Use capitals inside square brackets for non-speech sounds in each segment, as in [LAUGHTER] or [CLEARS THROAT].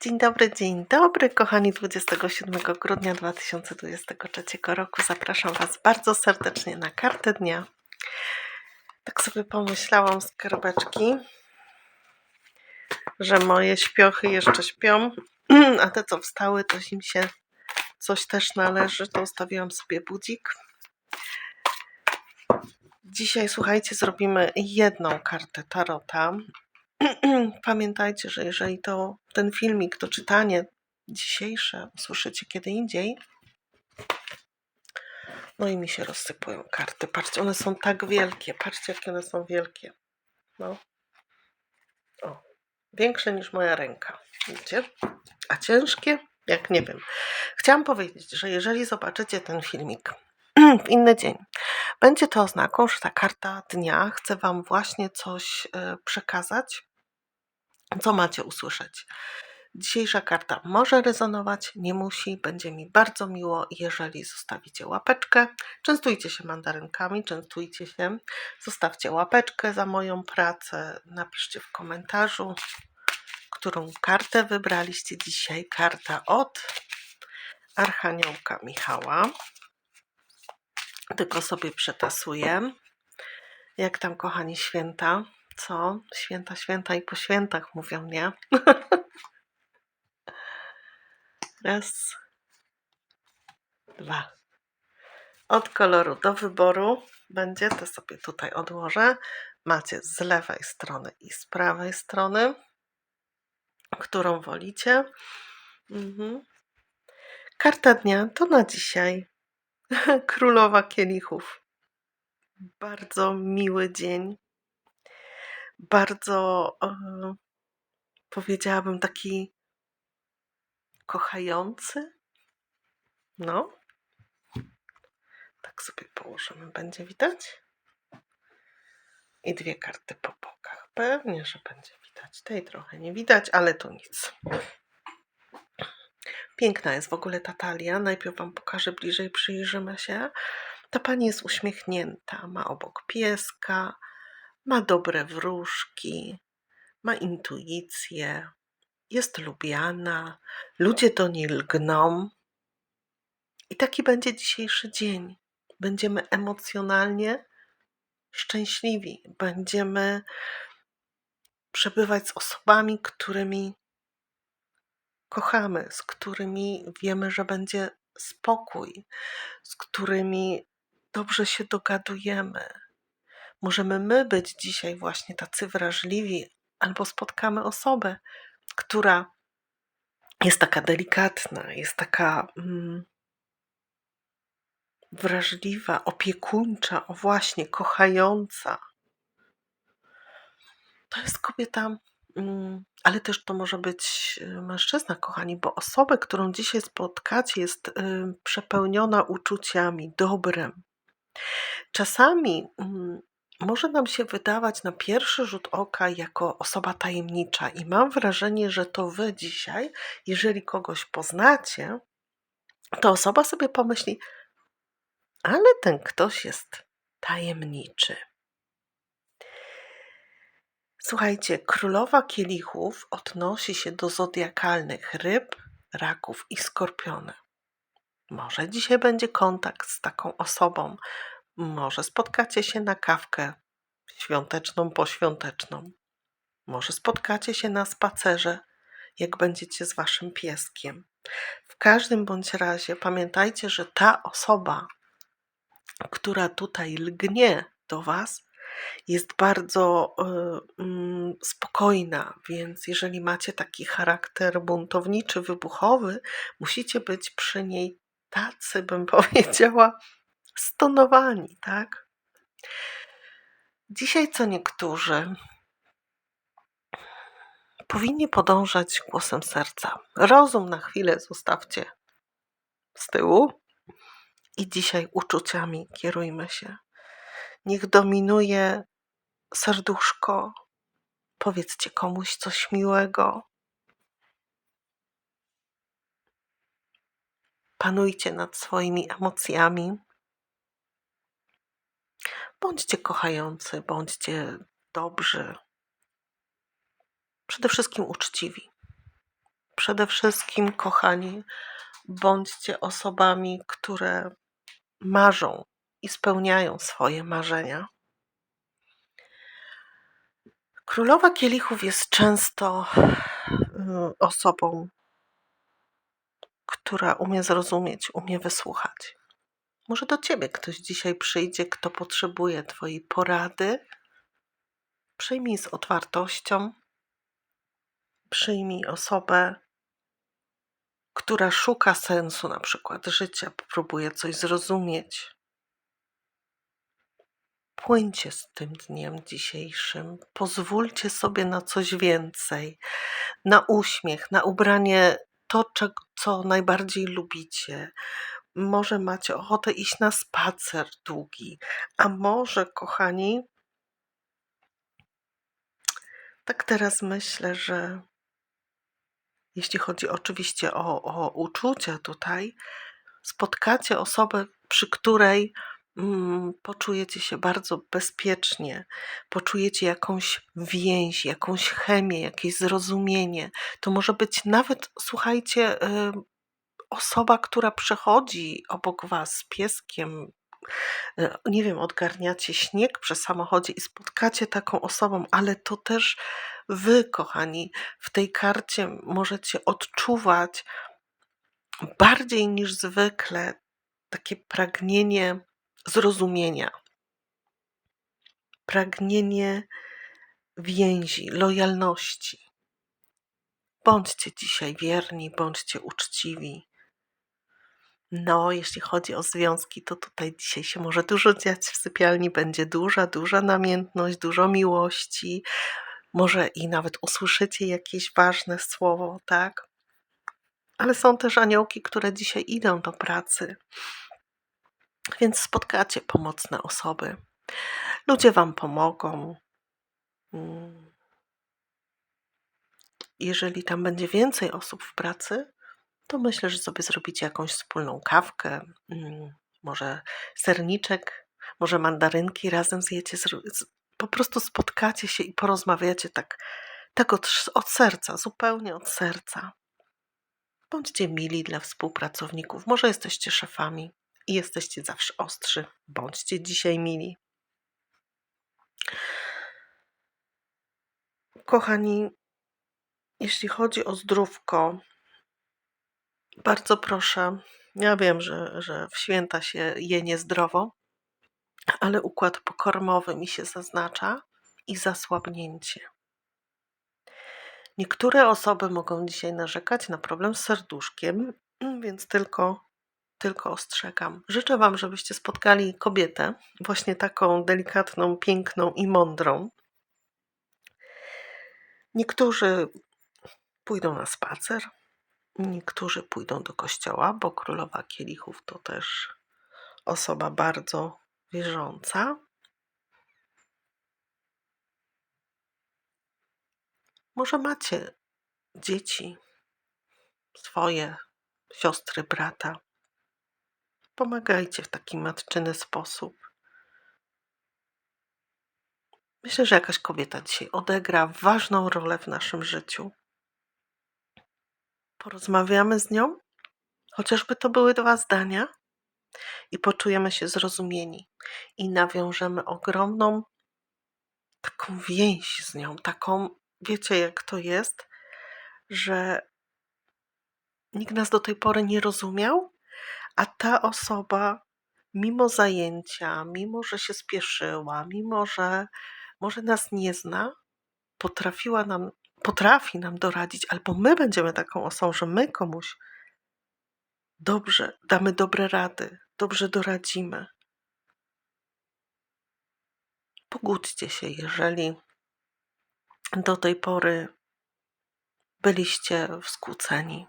Dzień dobry, dzień dobry, kochani 27 grudnia 2023 roku. Zapraszam Was bardzo serdecznie na kartę dnia. Tak sobie pomyślałam z karbeczki, że moje śpiochy jeszcze śpią, [CLEARS THROAT] a te co wstały, to im się coś też należy. To ustawiłam sobie budzik. Dzisiaj, słuchajcie, zrobimy jedną kartę tarota. [CLEARS THROAT] Pamiętajcie, że jeżeli to ten filmik, to czytanie dzisiejsze usłyszycie kiedy indziej, no i mi się rozsypują karty. Patrzcie, one są tak wielkie. Patrzcie, jakie one są wielkie. No. O, większe niż moja ręka. Widzicie? A ciężkie? Jak nie wiem. Chciałam powiedzieć, że jeżeli zobaczycie ten filmik [CLEARS THROAT] w inny dzień, będzie to oznaką, że ta karta dnia chce Wam właśnie coś e, przekazać, co macie usłyszeć. Dzisiejsza karta może rezonować, nie musi. Będzie mi bardzo miło, jeżeli zostawicie łapeczkę. Częstujcie się mandarynkami, częstujcie się. Zostawcie łapeczkę za moją pracę. Napiszcie w komentarzu, którą kartę wybraliście dzisiaj. Karta od Archaniołka Michała. Tylko sobie przetasuję. Jak tam, kochani, święta? Co? Święta, święta i po świętach mówią, nie? [LAUGHS] Raz, dwa. Od koloru do wyboru będzie, to sobie tutaj odłożę. Macie z lewej strony i z prawej strony, którą wolicie. Mhm. Karta dnia to na dzisiaj. [LAUGHS] Królowa kielichów. Bardzo miły dzień. Bardzo powiedziałabym taki kochający. No. Tak sobie położymy. Będzie widać? I dwie karty po bokach. Pewnie, że będzie widać. Tej trochę nie widać, ale to nic. Piękna jest w ogóle ta talia. Najpierw Wam pokażę bliżej, przyjrzymy się. Ta pani jest uśmiechnięta, ma obok pieska, ma dobre wróżki, ma intuicję, jest lubiana, ludzie do niej lgną. I taki będzie dzisiejszy dzień. Będziemy emocjonalnie szczęśliwi, będziemy przebywać z osobami, którymi kochamy, z którymi wiemy, że będzie spokój, z którymi dobrze się dogadujemy. Możemy my być dzisiaj właśnie tacy wrażliwi, albo spotkamy osobę, która jest taka delikatna, jest taka mm, wrażliwa, opiekuńcza, o właśnie kochająca. To jest kobieta, mm, ale też to może być y, mężczyzna, kochani, bo osobę, którą dzisiaj spotkacie, jest y, przepełniona uczuciami, dobrem. Czasami mm, może nam się wydawać na pierwszy rzut oka jako osoba tajemnicza, i mam wrażenie, że to wy dzisiaj, jeżeli kogoś poznacie, to osoba sobie pomyśli, ale ten ktoś jest tajemniczy. Słuchajcie, królowa kielichów odnosi się do zodiakalnych ryb, raków i skorpiony. Może dzisiaj będzie kontakt z taką osobą, może spotkacie się na kawkę świąteczną, poświąteczną. Może spotkacie się na spacerze, jak będziecie z waszym pieskiem. W każdym bądź razie pamiętajcie, że ta osoba, która tutaj lgnie do was, jest bardzo y, y, spokojna, więc jeżeli macie taki charakter buntowniczy, wybuchowy, musicie być przy niej tacy, bym [LAUGHS] powiedziała, stonowani, tak? Dzisiaj co niektórzy powinni podążać głosem serca. Rozum na chwilę zostawcie z tyłu i dzisiaj uczuciami kierujmy się. Niech dominuje serduszko. Powiedzcie komuś coś miłego. Panujcie nad swoimi emocjami. Bądźcie kochający, bądźcie dobrzy. Przede wszystkim uczciwi. przede wszystkim, kochani, bądźcie osobami, które marzą i spełniają swoje marzenia. Królowa kielichów jest często y, osobą, która umie zrozumieć, umie wysłuchać. Może do ciebie ktoś dzisiaj przyjdzie, kto potrzebuje Twojej porady. Przyjmij z otwartością, przyjmij osobę, która szuka sensu na przykład życia, próbuje coś zrozumieć. Płyńcie z tym dniem dzisiejszym, pozwólcie sobie na coś więcej, na uśmiech, na ubranie to, co najbardziej lubicie. Może macie ochotę iść na spacer długi, a może, kochani, tak teraz myślę, że jeśli chodzi oczywiście o, o uczucia tutaj, spotkacie osobę, przy której mm, poczujecie się bardzo bezpiecznie, poczujecie jakąś więź, jakąś chemię, jakieś zrozumienie. To może być nawet, słuchajcie, y, osoba, która przechodzi obok was z pieskiem, y, nie wiem, odgarniacie śnieg przy samochodzie i spotkacie taką osobą, ale to też wy, kochani, w tej karcie możecie odczuwać bardziej niż zwykle takie pragnienie zrozumienia, pragnienie więzi, lojalności. Bądźcie dzisiaj wierni, bądźcie uczciwi. No, jeśli chodzi o związki, to tutaj dzisiaj się może dużo dziać w sypialni. Będzie duża, duża namiętność, dużo miłości. Może i nawet usłyszycie jakieś ważne słowo, tak? Ale są też aniołki, które dzisiaj idą do pracy, więc spotkacie pomocne osoby. Ludzie Wam pomogą. Mm. Jeżeli tam będzie więcej osób w pracy, to myślę, że sobie zrobicie jakąś wspólną kawkę, mm, może serniczek, może mandarynki razem zjecie. Po prostu spotkacie się i porozmawiacie tak, tak od, od serca, zupełnie od serca. Bądźcie mili dla współpracowników. Może jesteście szefami i jesteście zawsze ostrzy. Bądźcie dzisiaj mili. Kochani, jeśli chodzi o zdrówko, bardzo proszę. Ja wiem, że, że w święta się je niezdrowo, ale układ pokormowy mi się zaznacza i zasłabnięcie. Niektóre osoby mogą dzisiaj narzekać na problem z serduszkiem, więc tylko, tylko ostrzegam. Życzę Wam, żebyście spotkali kobietę, właśnie taką delikatną, piękną i mądrą. Niektórzy pójdą na spacer, niektórzy pójdą do kościoła, bo królowa kielichów to też osoba bardzo wierząca. Może macie dzieci, swoje siostry, brata. Pomagajcie w taki matczyny sposób. Myślę, że jakaś kobieta dzisiaj odegra ważną rolę w naszym życiu. Porozmawiamy z nią, chociażby to były dwa zdania, i poczujemy się zrozumieni, i nawiążemy ogromną taką więź z nią, taką wiecie, jak to jest, że nikt nas do tej pory nie rozumiał, a ta osoba, mimo zajęcia, mimo że się spieszyła, mimo że może nas nie zna, potrafiła nam, potrafi nam doradzić, albo my będziemy taką osobą, że my komuś dobrze damy dobre rady, dobrze doradzimy. Pogódźcie się, jeżeli do tej pory byliście skłóceni.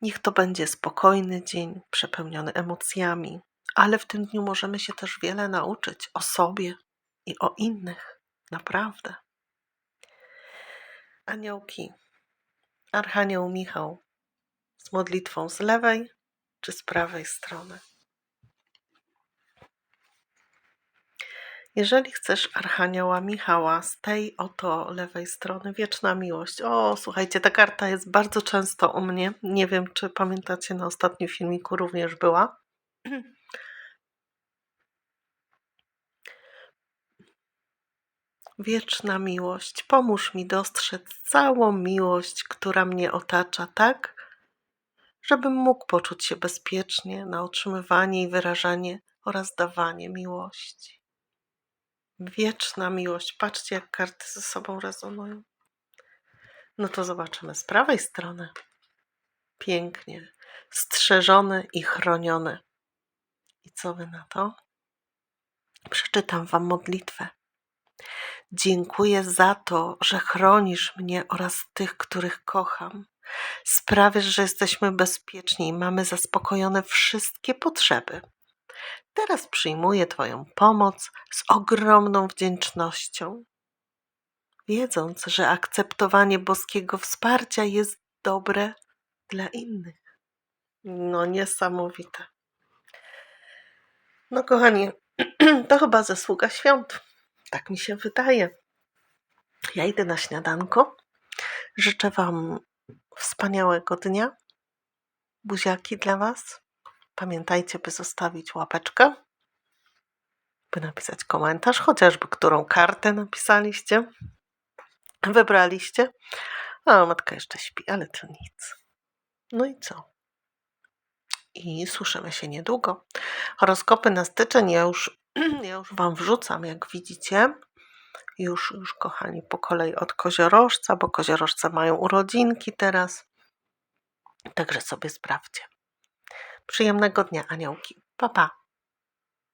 Niech to będzie spokojny dzień, przepełniony emocjami, ale w tym dniu możemy się też wiele nauczyć o sobie i o innych, naprawdę. Aniołki, Archanioł Michał z modlitwą z lewej czy z prawej strony. Jeżeli chcesz Archanioła Michała z tej oto lewej strony, wieczna miłość. O, słuchajcie, ta karta jest bardzo często u mnie. Nie wiem, czy pamiętacie, na ostatnim filmiku również była. [CLEARS THROAT] Wieczna miłość, pomóż mi dostrzec całą miłość, która mnie otacza, tak, żebym mógł poczuć się bezpiecznie na otrzymywanie i wyrażanie oraz dawanie miłości. Wieczna miłość. Patrzcie, jak karty ze sobą rezonują. No to zobaczymy z prawej strony. Pięknie. Strzeżone i chronione. I co wy na to? Przeczytam wam modlitwę. Dziękuję za to, że chronisz mnie oraz tych, których kocham. Sprawiasz, że jesteśmy bezpieczni i mamy zaspokojone wszystkie potrzeby. Teraz przyjmuję Twoją pomoc z ogromną wdzięcznością, wiedząc, że akceptowanie boskiego wsparcia jest dobre dla innych. No, niesamowite. No, kochani, [CLEARS THROAT] to chyba zasługa świąt. Tak mi się wydaje. Ja idę na śniadanko. Życzę Wam wspaniałego dnia. Buziaki dla Was. Pamiętajcie, by zostawić łapeczkę, by napisać komentarz, chociażby którą kartę napisaliście, wybraliście. A matka jeszcze śpi, ale to nic. No i co? I słyszymy się niedługo. Horoskopy na styczeń ja już, [CLEARS THROAT] ja już Wam wrzucam, jak widzicie. Już, już kochani, po kolei od koziorożca, bo koziorożce mają urodzinki teraz. Także sobie sprawdźcie. Przyjemnego dnia, aniołki. Pa, pa.